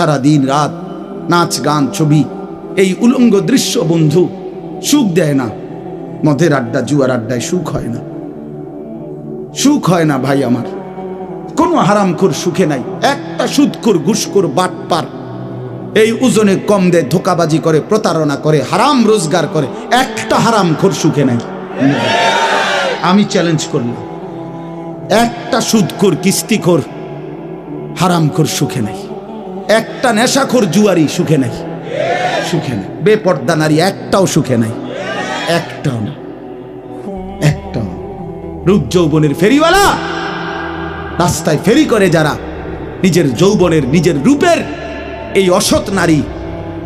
সারা দিন রাত, নাচ, গান, ছবি, এই উলঙ্গ দৃশ্য বন্ধু সুখ দেয় না। মদের আড্ডা, জুয়ার আড্ডায় সুখ হয় না। সুখ হয় না ভাই আমার। কোনো হারামখোর সুখে নাই। একটা সুদখোর, ঘুষখোর, বাটপার। এই ওজনে কম দেয়, ধোকাবাজি করে, প্রতারণা করে, হারাম রোজগার করে। একটা হারামখোর সুখে নাই। আমি চ্যালেঞ্জ করলাম। একটা সুদখোর, কিস্তিখোর, হারামখোর সুখে নাই। একটা নেশাখোর জুয়ারি সুখে নাই। সুখে নাই। বেপর্দা নারী একটাও সুখে নাই। একটাও না। একটাও। রূপ যৌবনের ফেরিওয়ালা রাস্তায় ফেরি করে যারা নিজের যৌবনের নিজের রূপের এই অসৎ নারী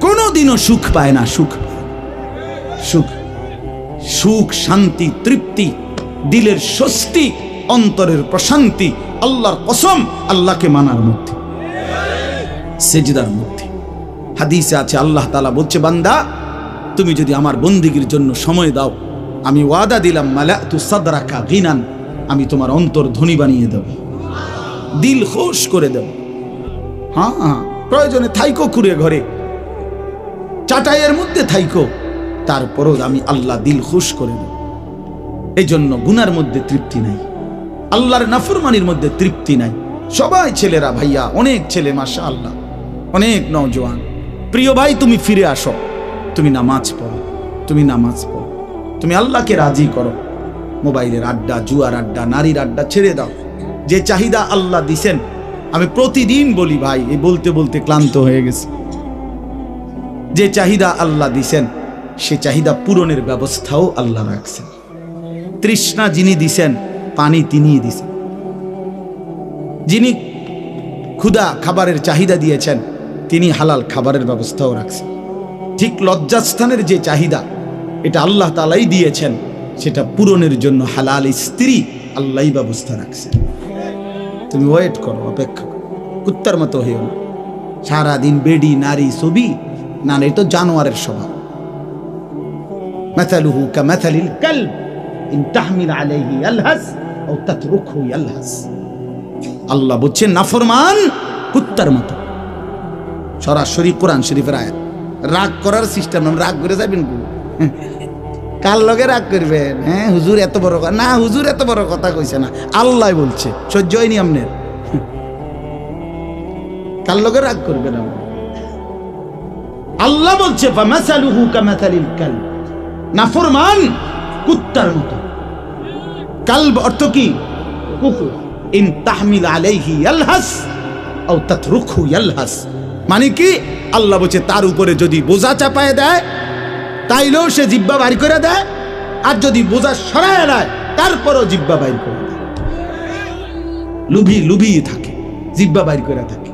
কোনোদিনও সুখ পায় না, সুখ সুখ। সুখ, শান্তি, তৃপ্তি, দিলের স্বস্তি, অন্তরের প্রশান্তি, আল্লাহর কসম, আল্লাহকে মানার মধ্যে। সেজদার মধ্যে হাদিসে আছে, আল্লাহ তালা বলছে, বান্দা, তুমি যদি আমার বন্দিগির জন্য সময় দাও, আমি ওয়াদা দিলাম মালা তু সাদরাকা গিনান, আমি তোমার অন্তর ধনী বানিয়ে দেব। দিল খোশ করে দেব। হ্যাঁ হ্যাঁ প্রয়োজনে থাইকো কুড়ে ঘরে। চাটাইয়ের মধ্যে থাইকো, তারপরও আমি আল্লাহ দিল খুশ করে দেব। এই জন্য গুনার মধ্যে তৃপ্তি নাই। আল্লাহর নাফরমানির মধ্যে তৃপ্তি নাই। সবাই ছেলেরা, ভাইয়া, অনেক ছেলে মাসা আল্লাহ অনেক নওজোয়ান। প্রিয় ভাই, তুমি ফিরে আসো। তুমি নামাজ পড়ো। তুমি নামাজ পড়ো। তুমি আল্লাহকে রাজি করো। মোবাইলের আড্ডা, জুয়ার আড্ডা, নারীর আড্ডা ছেড়ে দাও। যে চাহিদা আল্লাহ দিছেন, আমি প্রতিদিন বলি ভাই, এই বলতে বলতে ক্লান্ত হয়ে গেছে। যে চাহিদা আল্লাহ দিছেন, সে চাহিদা পূরণের ব্যবস্থাও আল্লাহ রাখছেন। তৃষ্ণা যিনি দিছেন, পানি তিনিই দিছেন। যিনি ক্ষুধা খাবারের চাহিদা দিয়েছেন তিনি হালাল খাবারের ব্যবস্থাও রাখছেন ঠিক লজ্জাস্থানের যে চাহিদা এটা আল্লাহ তালাই দিয়েছেন সেটা পূরণের জন্য হালাল স্ত্রী আল্লাহই ব্যবস্থা রাখছেন তুমি ওয়েট করো অপেক্ষা করো কুত্তার মতো হইও না সারাদিন বেডি নারী ছবি না না, এ তো জানোয়ারের স্বভাব مثله كمثل الكلب إن تحمل عليه يلهث أو تتركه يلهث আল্লাহ বলছেন নাফরমান কুত্তার মতো সরাসরি কোরআন শরীফের আয়াত। রাগ করার সিস্টেম রাগ করে যাবেন? কার লগে রাগ করবেন? হ্যাঁ হুজুর এত বড় কথা না, হুজুর এত বড় কথা কইছে না। আল্লাহ বলছে, সহ্য হয়নি আমনের। কার লগে রাগ করবেন আপনি? আল্লাহ বলছে, ফামাসালুহু কামাসালিল কালব। কুত্তার মতো। কালব অর্থ কি? কুকুর। ইন তাহমিল আলাইহি ইয়ালহাস, আও তাতরুকহু ইয়ালহাস। মানে কি? আল্লাহ বলছে, তার উপরে যদি বোঝা চাপায় দেয়, তাইলেও সে জিব্বা বাড়ি করে দেয়, আর যদি বোঝা সরায় দেয় তারপরও জিব্বা বাইর করে দেয়। লুভি লুভি থাকে, জিব্বা বাইর করে থাকে।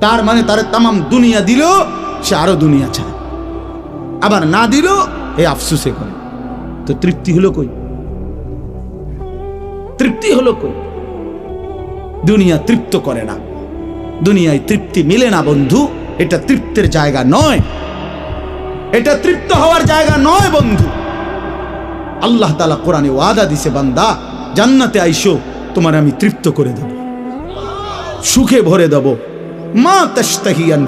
তার মানে তার তামাম দুনিয়া দিল, সে আরও দুনিয়া চায় আবার না দিল, এ আফসুসে করে। তো তৃপ্তি হলো কই? তৃপ্তি হলো কই? দুনিয়া তৃপ্ত করে না। দুনিয়ায় তৃপ্তি মিলে না, বন্ধু। এটা তৃপ্তের জায়গা নয়। এটা তৃপ্ত হওয়ার জায়গা নয়, বন্ধু। আল্লাহ তালা কোরআনে ওয়াদা দিছে, বান্দা, জান্নাতে আইসো, তোমার আমি তৃপ্ত করে দেব। সুখে ভরে দেব। মা তাস্তাহিয়ান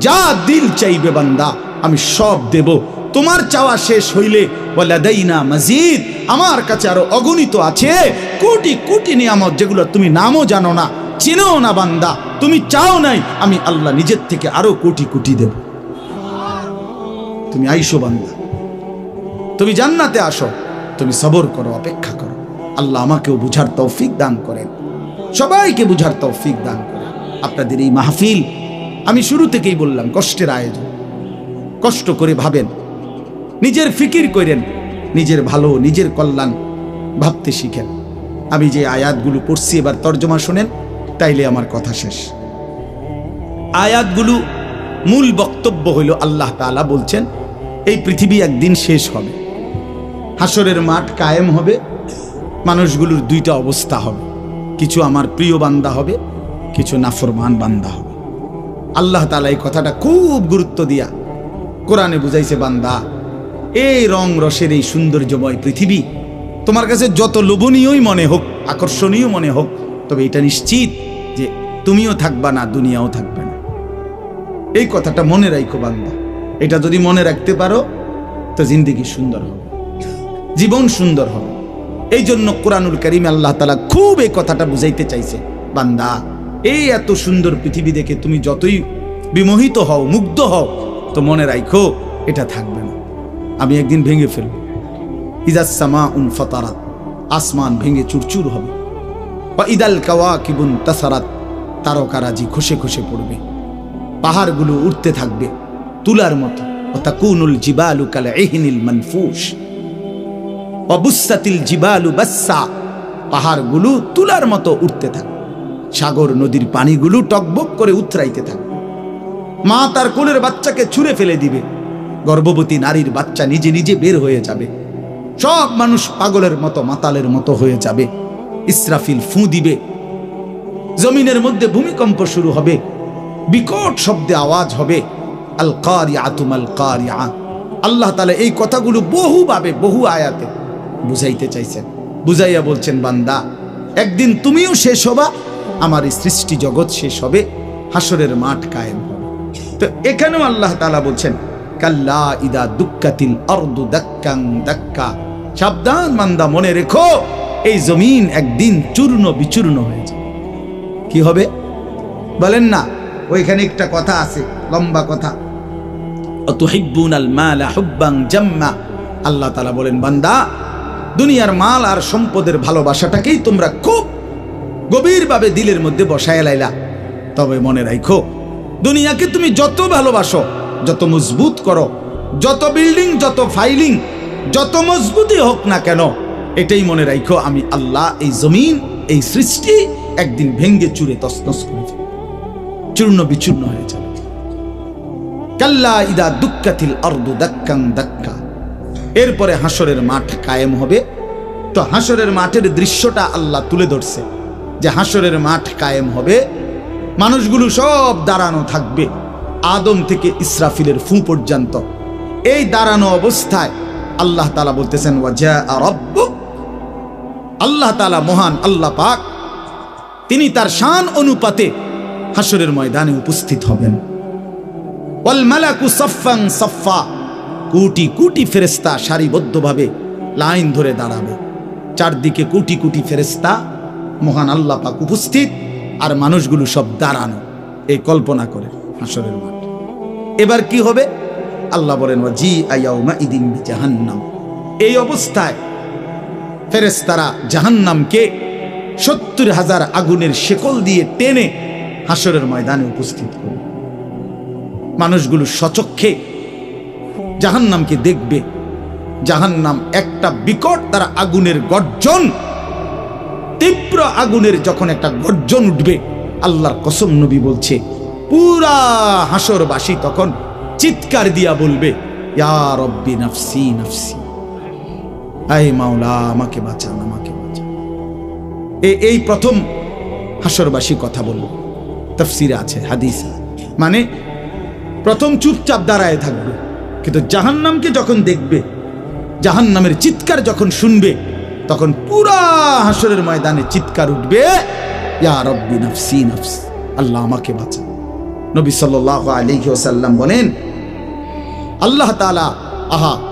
যা দিল চাইবে, বান্দা, আমি সব দেব। তোমার চাওয়া শেষ হইলে, ওয়ালাদাইনা মজিদ, আমার কাছে আরও অগণিত আছে। কোটি কোটি নিয়ামত যেগুলো তুমি নামও জানো না। চিনেও না বান্দা, তুমি চাও নাই, আমি আল্লাহ নিজের থেকে আরও কোটি কোটি দেব। তুমি আইসো বান্দা। তুমি জান্নাতে আসো, তুমি সবর করো, অপেক্ষা করো। আল্লাহ আমাকেও বুঝার তৌফিক দান করেন। সবাইকে বুঝার তৌফিক দান করেন। আপনাদের এই মাহফিল, আমি শুরু থেকেই বললাম, কষ্টের আয়োজন। কষ্ট করে ভাবেন, নিজের ফিকির করেন, নিজের ভালো, নিজের কল্যাণ ভাবতে শিখেন। আমি যে আয়াতগুলো পড়ছি, এবার তর্জমা শোনেন। তাইলে আমার কথা শেষ। আয়াতগুলো মূল বক্তব্য হইল আল্লাহ তাআলা বলছেন, এই পৃথিবী একদিন শেষ হবে। হাসরের মাঠ কায়েম হবে, মানুষগুলোর দুইটা অবস্থা হবে। কিছু আমার প্রিয় বান্দা হবে, কিছু নাফরমান বান্দা হবে। আল্লাহ তালা এই কথাটা খুব গুরুত্ব দিয়া কোরআনে বুঝাইছে, বান্দা, এই রং রসের এই সৌন্দর্যময় পৃথিবী তোমার কাছে যত লোভনীয়ই মনে হোক, আকর্ষণীয় মনে হোক তবে এটা নিশ্চিত যে তুমিও থাকবা না, দুনিয়াও থাকবে না। এই কথাটা মনে রাখো বান্দা। এটা যদি মনে রাখতে পারো, তো জিন্দিগি সুন্দর হবে। জীবন সুন্দর হবে। এই জন্য কোরআনুল করিম আল্লাহ তালা খুব এই কথাটা বুঝাইতে চাইছে, বান্দা, এই এত সুন্দর পৃথিবী দেখে তুমি যতই বিমোহিত হও, মুগ্ধ হও, তো মনে রাখো এটা থাকবে না। আমি একদিন ভেঙে ফেলব। ইজাসমা উন ফতারাত, আসমান ভেঙে চুরচুর হবে। ইদাল কাওয়া কিবুন তাসারাত, তারকারাজি পড়বে। পাহাড়গুলো উঠতে থাকবে তুলার মতো। জিবালু কাল এহিনিল মানফুস অবুসাতিল জিবালু বাসা পাহাড়গুলো তুলার মতো উঠতে থাকবে। সাগর নদীর পানিগুলো টকবক করে উথরাইতে থাকবে। মা তার কোলের বাচ্চাকে ছুঁড়ে ফেলে দিবে। গর্ভবতী নারীর বাচ্চা নিজে নিজে বের হয়ে যাবে। সব মানুষ পাগলের মতো, মাতালের মতো হয়ে যাবে। ইসরাফিল ফু দিবে। জমিনের মধ্যে ভূমিকম্প শুরু হবে। বিকট শব্দে আওয়াজ হবে। আল কারিয়া তুমাল কারিয়া আল্লাহ তালা এই কথাগুলো বহুভাবে, বহু আয়াতে বুঝাইতে চাইছেন। বুঝাইয়া বলছেন, বান্দা, একদিন তুমিও শেষ হবা, আমার এই সৃষ্টি জগৎ শেষ হবে হাসরের মাঠ কায়েম তো এখানেও আল্লাহ তালা বলছেন, কাল্লা ইদা দুক্কাতিল অর্দু দাক্কাং দাক্কা। সাবধান মান্দা মনে রেখো। এই জমিন একদিন চূর্ণ বিচূর্ণ হয়ে যাবে কি হবে? বলেন না, ওইখানে একটা কথা আছে, লম্বা কথা। আল্লাহ তালা বলেন, বান্দা, দুনিয়ার মাল আর সম্পদের ভালোবাসাটাকেই তোমরা খুব গভীরভাবে দিলের মধ্যে বসায় লাইলা। তবে মনে রাখো দুনিয়াকে তুমি যত ভালোবাসো, যত মজবুত করো, যত বিল্ডিং, যত ফাইলিং, যত মজবুতই হোক না কেন এটাই মনে রাখো আমি আল্লাহ এই জমিন, এই সৃষ্টি একদিন ভেঙ্গে চুরে তসনস করে। চূর্ণ বিচূর্ণ হয়ে যাবে। কাল্লা ইদা দুক্কাতিল অর্দু দাক্কাং দাক্কা। এরপরে হাসরের মাঠ কায়েম হবে। তো হাসরের মাঠের দৃশ্যটা আল্লাহ তুলে ধরছে যে হাসরের মাঠ কায়েম হবে। মানুষগুলো সব দাঁড়ানো থাকবে আদম থেকে ইসরাফিলের ফু পর্যন্ত। এই দাঁড়ানো অবস্থায় আল্লাহ তালা বলতেছেন ওয়াজা রব্বুক আল্লাহ তালা মহান আল্লাহ পাক, তিনি তার শান অনুপাতে হাসরের ময়দানে উপস্থিত হবেন। ওয়াল মালাকু সফাং কোটি কোটি ফেরেস্তা সারিবদ্ধভাবে লাইন ধরে দাঁড়াবে। চারদিকে কোটি কোটি ফেরেস্তা মহান আল্লাহ পাক উপস্থিত, আর মানুষগুলো সব দাঁড়ানো। এই কল্পনা করে হাসরের মাঠ। এবার কি হবে? আল্লাহ বলেন জি আয়াউমা ইদিন জাহান্নাম এই অবস্থায় ফেরেস্তারা জাহান্নামকে সত্তর হাজার আগুনের শেকল দিয়ে টেনে হাসরের ময়দানে উপস্থিত করবে মানুষগুলো সচক্ষে জাহান্নামকে দেখবে। জাহান্নাম একটা বিকট তার আগুনের গর্জন। তীব্র আগুনের যখন একটা গর্জন উঠবে, আল্লাহর কসম নবী বলছে, পুরা হাসরবাসী তখন চিৎকার দিয়া বলবে, ইয়া নাফসি নাফসি। আই মাওলা, আমাকে বাঁচান আমাকে বাঁচান। এই প্রথম হাসরবাসী কথা বলল তফসিরে আছে, হাদিস মানে প্রথম চুপচাপ দাঁড়ায় থাকবে। কিন্তু জাহান্নামকে যখন দেখবে, জাহান্নামের চিৎকার যখন শুনবে, তখন পুরা হাসরের ময়দানে চিৎকার উঠবে, ইয়া রব্বি নাফসি, নাফস, আল্লাহ আমাকে বাঁচান। নবী আলাইহি ওয়াসাল্লাম বলেন, আল্লাহ তাআলা, আহা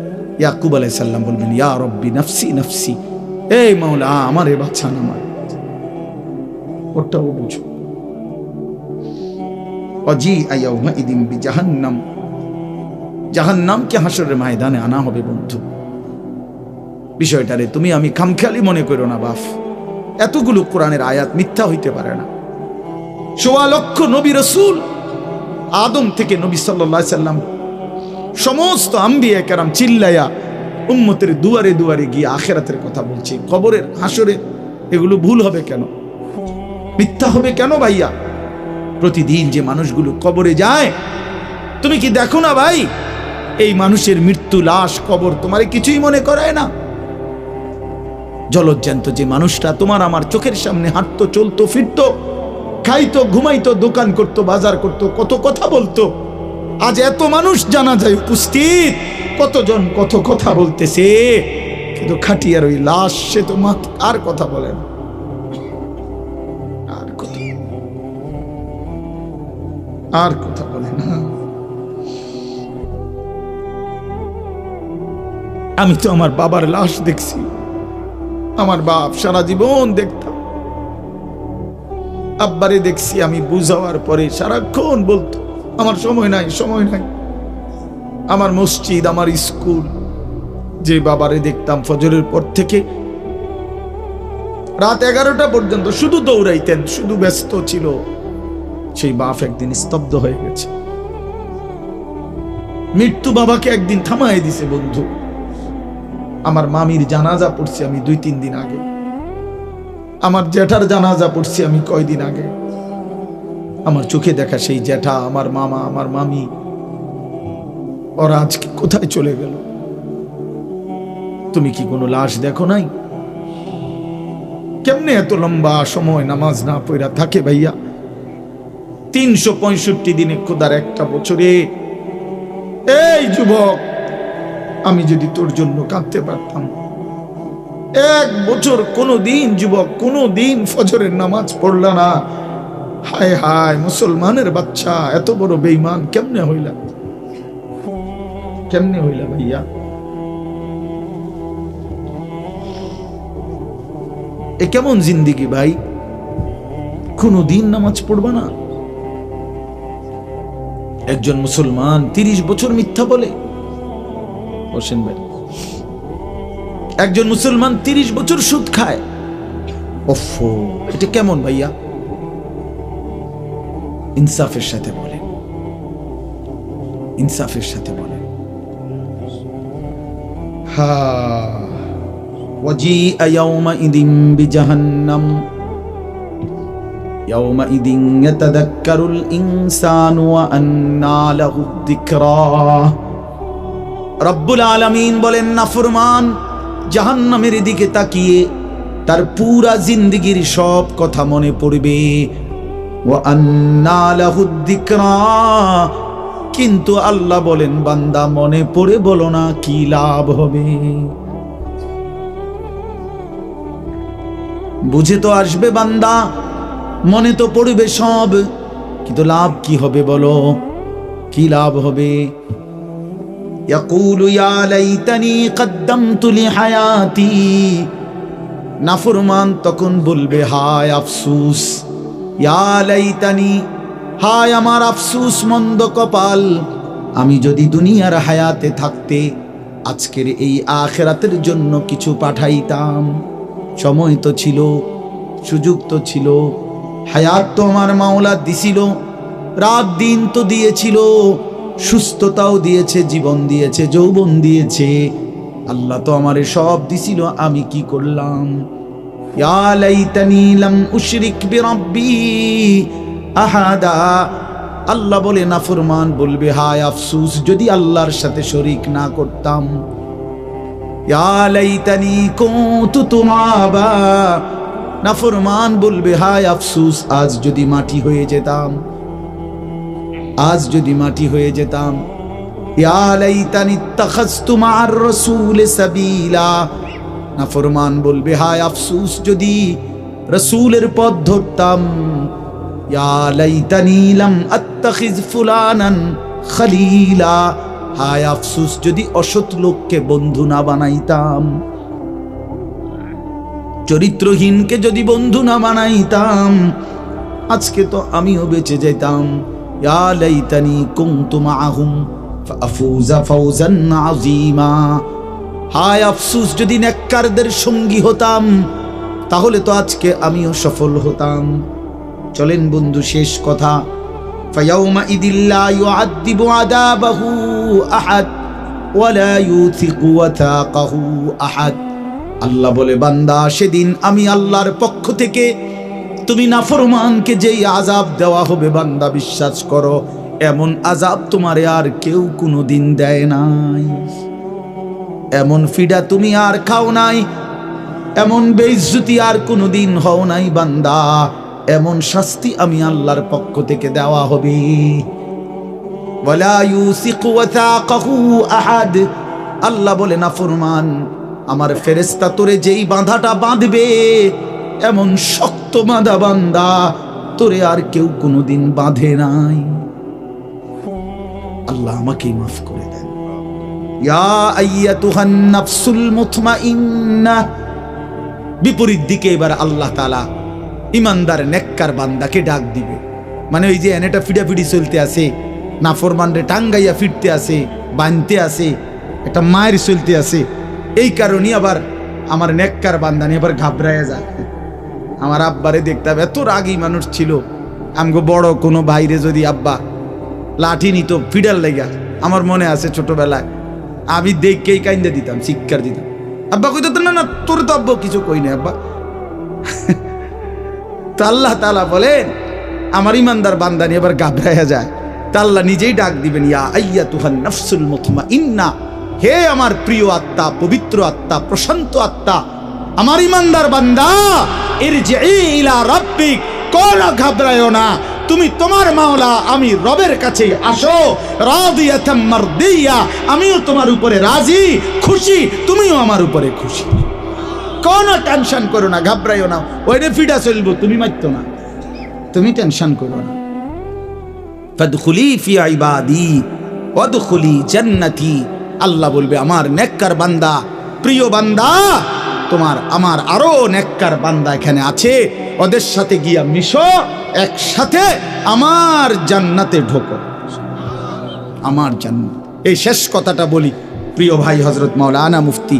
ইয়াকুব আলাইসাল্লাম বলবেন, ইয়া রব্বি নফসি নফসি। এই মাওলা, আমার এ বাচ্চান আমার। ওটাও বুঝো। অজি বি জাহান্নাম। জাহান্নামকে হাসরের ময়দানে আনা হবে, বন্ধু। বিষয়টারে তুমি আমি খামখেয়ালি মনে করো না, বাফ। এতগুলো কোরআনের আয়াত মিথ্যা হইতে পারে না। সোয়া লক্ষ নবী রসুল আদম থেকে নবী সাল্লাহ সাল্লাম সমস্ত আম্বিয়া কেরাম চিল্লাইয়া উম্মতের দুয়ারে দুয়ারে গিয়ে আখেরাতের কথা বলছে। খবরের হাসরে এগুলো ভুল হবে কেন? মিথ্যা হবে কেন ভাইয়া? প্রতিদিন যে মানুষগুলো কবরে যায়, তুমি কি দেখো না ভাই? এই মানুষের মৃত্যু লাশ কবর তোমার কিছুই মনে করায় না। জলজ্জান্ত যে মানুষটা তোমার আমার চোখের সামনে হাঁটতো, চলতো, ফিরতো, খাইতো, ঘুমাইতো, দোকান করতো, বাজার করতো, কত কথা বলতো আজ এত মানুষ জানা যায় উপস্থিত। কতজন কত কথা বলতেছে। কিন্তু খাটিয়ার ওই লাশ, সে তো মাত আর কথা বলে না। আর কথা আর কথা বলে না। আমি তো আমার বাবার লাশ দেখছি। আমার বাপ সারা জীবন দেখতাম। আব্বারে দেখছি আমি বুঝাওয়ার পরে সারাক্ষণ বলতো আমার সময় নাই সময় নাই। আমার মসজিদ, আমার স্কুল, যে বাবারে দেখতাম ফজরের পর থেকে, রাত এগারোটা পর্যন্ত শুধু দৌড়াইতেন, শুধু ব্যস্ত ছিল। সেই বাপ একদিন স্তব্ধ হয়ে গেছে। মৃত্যু বাবাকে একদিন থামায় দিছে বন্ধু। আমার মামির জানাজা পড়ছি আমি দুই তিন দিন আগে। আমার জেঠার জানাজা পড়ছি আমি কয়দিন আগে। আমার চোখে দেখা সেই জ্যাঠা, আমার মামা, আমার মামি। ওরা আজকে কোথায় চলে গেল? তুমি কি কোনো লাশ দেখো নাই? কেমনে এত লম্বা সময় নামাজ না পড়া থাকে ভাইয়া? তিনশো পঁয়ষট্টি দিনে খোদার একটা বছরে। এই যুবক, আমি যদি তোর জন্য কাঁদতে পারতাম। এক বছর কোনো দিন যুবক কোনো দিন ফজরের নামাজ পড়ল না। হায় হায়, মুসলমানের বাচ্চা, এত বড় বেইমান কেমনে হইলা? কেমনে হইলা ভাইয়া? এ কেমন জিন্দিগি ভাই? কোনো দিন নামাজ পড়বা না? একজন মুসলমান তিরিশ বছর মিথ্যা বলে? হোসেন ভাই। একজন মুসলমান তিরিশ বছর সুদ খায়? ওফো, এটা কেমন ভাইয়া? ইনসাফের সাথে বলে ইনসাফের সাথে বলে হা وجيء يومئذ بجهنم يومئذ يتذكر الإنسان وأنى له الذكرى রব্বুল আলামিন বলেন নাফরমান জাহান্নামের দিকে তাকিয়ে তার পুরা জিন্দিগির সব কথা মনে পড়বে ও কিন্তু আল্লাহ বলেন, বান্দা মনে পড়ে বলো না, কি লাভ হবে? বুঝে তো আসবে বান্দা, মনে তো পড়বে সব। কিন্তু লাভ কি হবে বলো? কি লাভ হবে? ইয়াকুলু, ইয়া তখন বলবে, হায় আফসুস। ইয়া লাইতানি, হায় আমার আফসুস মন্দ কপাল, আমি যদি দুনিয়ার হায়াতে থাকতে আজকের এই আখেরাতের জন্য কিছু পাঠাইতাম। সময় তো ছিল, সুযোগ তো ছিল, হায়াত তো আমার মাওলা দিছিল, রাত দিন তো দিয়েছিল, সুস্থতাও দিয়েছে, জীবন দিয়েছে, যৌবন দিয়েছে। আল্লাহ তো আমারে সব দিছিল, আমি কি করলাম? ইয়া লাইতানি লাম উশরিক বিরাব্বি আহাদা আল্লাহ বলে নাফরমান বলবে, হায় আফসুস, যদি আল্লাহর সাথে শরিক না করতাম। ইয়া লাইতানি কুনতু তুরাবা নাফরমান বলবে, হায় আফসুস, আজ যদি মাটি হয়ে যেতাম। আজ যদি মাটি হয়ে যেতাম। ইয়া লাইতানি ইত্তাখাযতু মা'আর রাসূল সাবিলা। নাফরমান বলবে, হায় আফসুস, যদি রসুলের পথ ধরতাম হায় আফসুস, যদি লোককে বন্ধু না বানাইতাম, চরিত্রহীনকে যদি বন্ধু না বানাইতাম, আজকে তো আমিও বেঁচে যেতাম ইয়া লাইতানি কুনতু মাআহুম হায় আফসুস, যদি নেককারদের সঙ্গী হতাম, তাহলে তো আজকে আমিও সফল হতাম। চলেন বন্ধু, শেষ কথা। ফায়াউমা ইদিল্লা ইউআদ্দিবু আদাবাহু আহাদ ওয়ালা ইউথিকু ওয়াথাকাহু আহাদ। আল্লাহ বলে, বান্দা, সেদিন আমি আল্লাহর পক্ষ থেকে তুমি নাফরমানকে যেই আজাব দেওয়া হবে, বান্দা, বিশ্বাস করো, এমন আজাব তোমারে আর কেউ কোনো দিন দেয় নাই। এমন ফিডা তুমি আর খাও নাই। এমন বেইজ্জতি আর কোনো দিন হও নাই বান্দা। এমন শাস্তি আমি আল্লাহর পক্ষ থেকে দেওয়া হবে। আল্লাহ বলে, না ফরমান, আমার ফেরেস্তা তোরে যেই বাঁধাটা বাঁধবে, এমন শক্ত বাঁধা বান্দা, তোরে আর কেউ কোনোদিন বাঁধে নাই। আল্লাহ আমাকেই মাফ করে বিপরীত দিকে এবার আল্লাহ তালা ইমানদার, নেককার বান্দাকে ডাক দিবে। মানে ওই যে এনেটা ফিডাফিডি চলতে আছে, নাফরমানরে টাঙ্গাইয়া ফিরতে আছে, বানতে আছে, একটা মায়ের চলতে আছে। এই কারণে আবার আমার নেককার বান্দা নিয়ে আবার ঘাবড়াইয়া যায়। আমার আব্বারে দেখতাম এত রাগী মানুষ ছিল। আমগো বড় কোনো বাইরে যদি আব্বা লাঠি নিত ফিডার লেগা, আমার মনে আছে ছোটবেলায়। আমি দেখকেই কাইন্দে দিতাম, শিক্ষার দিতাম। আব্বা কইতো না না, তোর তো আব্বা কিছু কই না আব্বা। তা আল্লাহ তালা বলেন, আমার ইমানদার বান্দানি এবার গাবড়াইয়া যায়। তা আল্লাহ নিজেই ডাক দিবেন, ইয়া আইয়া তুহান নফসুল মুতমা ইন্না হে আমার প্রিয় আত্মা, পবিত্র আত্মা, প্রশান্ত আত্মা, আমার ইমানদার বান্দা এর যে ইলা রাব্বিক, কোন ঘাবড়ায়ও না। তুমি তোমার মাওলা, আমি রবের কাছে আসো। রাদিয়াতাম আমিও তোমার উপরে রাজি, খুশি, তুমিও আমার উপরে খুশি। কোনো টেনশন করো না, ঘাবড়াইও না। ওইটা ফিডা চলবো, তুমি মারতো না। তুমি টেনশন করো না। ফাদখুলি ফি ইবাদি, ওয়াদখুলি জান্নাতি। আল্লাহ বলবে, আমার নেককার বান্দা, প্রিয় বান্দা তোমার আমার আরও নেককার বান্দা এখানে আছে। ওদের সাথে গিয়া মিশো, একসাথে আমার জান্নাতে ঢোকো। আমার জান্নাত। এই শেষ কথাটা বলি, প্রিয় ভাই হজরত মাওলানা মুফতি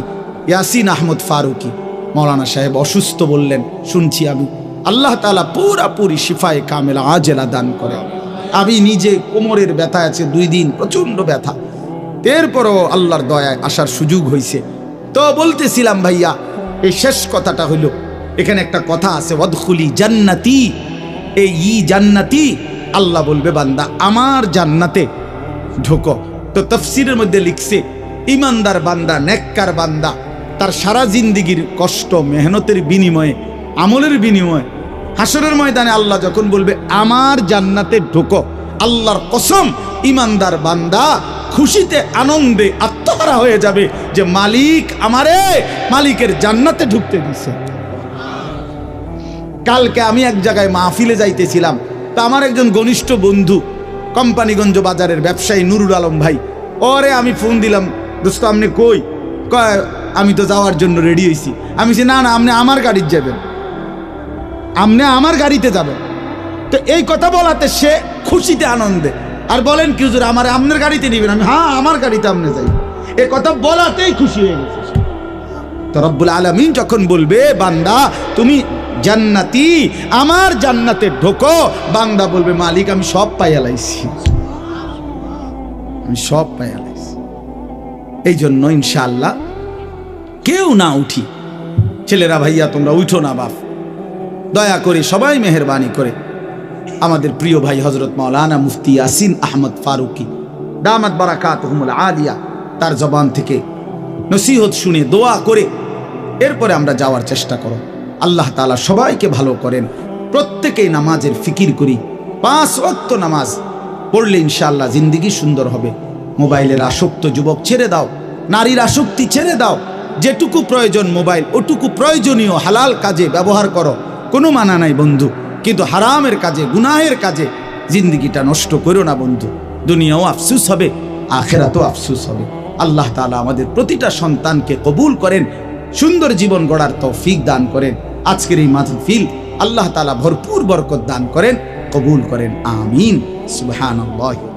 ইয়াসিন আহমদ ফারুকি মৌলানা সাহেব অসুস্থ বললেন, শুনছি আমি। আল্লাহ তালা পুরাপুরি শিফায় কামেলা আজেলা দান করে। আমি নিজে কোমরের ব্যথা আছে, দুই দিন প্রচণ্ড ব্যথা। এরপরও আল্লাহর দয়ায় আসার সুযোগ হয়েছে তো বলতেছিলাম ভাইয়া এই শেষ কথাটা হইল, এখানে একটা কথা আছে ওদখুলি জান্নাতি। এই ই জান্নাতি, আল্লাহ বলবে, বান্দা, আমার জান্নাতে ঢোকো। তো তফসিরের মধ্যে লিখছে, ইমানদার বান্দা, নেককার বান্দা, তার সারা জিন্দিগির কষ্ট, মেহনতের বিনিময়ে, আমলের বিনিময়ে, হাসরের ময়দানে আল্লাহ যখন বলবে, আমার জান্নাতে ঢোকো, আল্লাহর কসম, ইমানদার বান্দা খুশিতে আনন্দে আত্মহারা হয়ে যাবে যে মালিক আমারে মালিকের জান্নাতে ঢুকতে দিছে। কালকে আমি এক জায়গায় মাহফিলে যাইতেছিলাম। তা আমার একজন ঘনিষ্ঠ বন্ধু কোম্পানিগঞ্জ বাজারের ব্যবসায়ী নুরুল আলম ভাই ওরে আমি ফোন দিলাম দোস্ত আপনি কই? কয় আমি তো যাওয়ার জন্য রেডি হয়েছি আমি বলছি, না না আপনি আমার গাড়ির যাবেন। আপনি আমার গাড়িতে যাবেন। তো এই কথা বলাতে সে খুশিতে আনন্দে আর বলেন কি, হুজুর, আমার আপনার গাড়িতে নিবেন, আমি হ্যাঁ আমার গাড়িতে আপনি যাই। এ কথা বলাতেই খুশি হয়ে গেছে। তো রব্বুল আলমিন যখন বলবে, বান্দা, তুমি জান্নাতি, আমার জান্নাতে ঢোকো, বান্দা বলবে, মালিক, আমি সব পাইয়ালাইছি আমি সব পাইয়ালাইছি এই জন্য ইনশাআল্লাহ কেউ না উঠি। ছেলেরা, ভাইয়া, তোমরা উঠো না, বাপ। দয়া করে, সবাই মেহরবানি করে। আমাদের প্রিয় ভাই হজরত মাওলানা মুফতি ইয়াসিন আহমদ ফারুকি। দামাত বারাকাত হুমুল আলিয়া, তার জবান থেকে নসিহত শুনে দোয়া করে এরপরে আমরা যাওয়ার চেষ্টা করো। আল্লাহ তালা সবাইকে ভালো করেন। প্রত্যেকেই নামাজের ফিকির করি। পাঁচ ওয়াক্ত নামাজ পড়লে ইনশাআল্লাহ জিন্দিগি সুন্দর হবে। মোবাইলের আসক্ত যুবক ছেড়ে দাও, নারীর আসক্তি ছেড়ে দাও। যেটুকু প্রয়োজন মোবাইল, ওটুকু প্রয়োজনীয় হালাল কাজে ব্যবহার করো। কোনো মানা নাই বন্ধু। কিন্তু হারামের কাজে, গুনাহের কাজে জিন্দগিটা নষ্ট করো না বন্ধু। দুনিয়াও আফসুস হবে, আখেরাতও আফসুস হবে। আল্লাহ তালা আমাদের প্রতিটা সন্তানকে কবুল করেন, সুন্দর জীবন গড়ার তৌফিক দান করেন। আজকের এই মাহফিল আল্লাহ তালা ভরপুর বরকত দান করেন, কবুল করেন, আমিন। সুবহানাল্লাহ।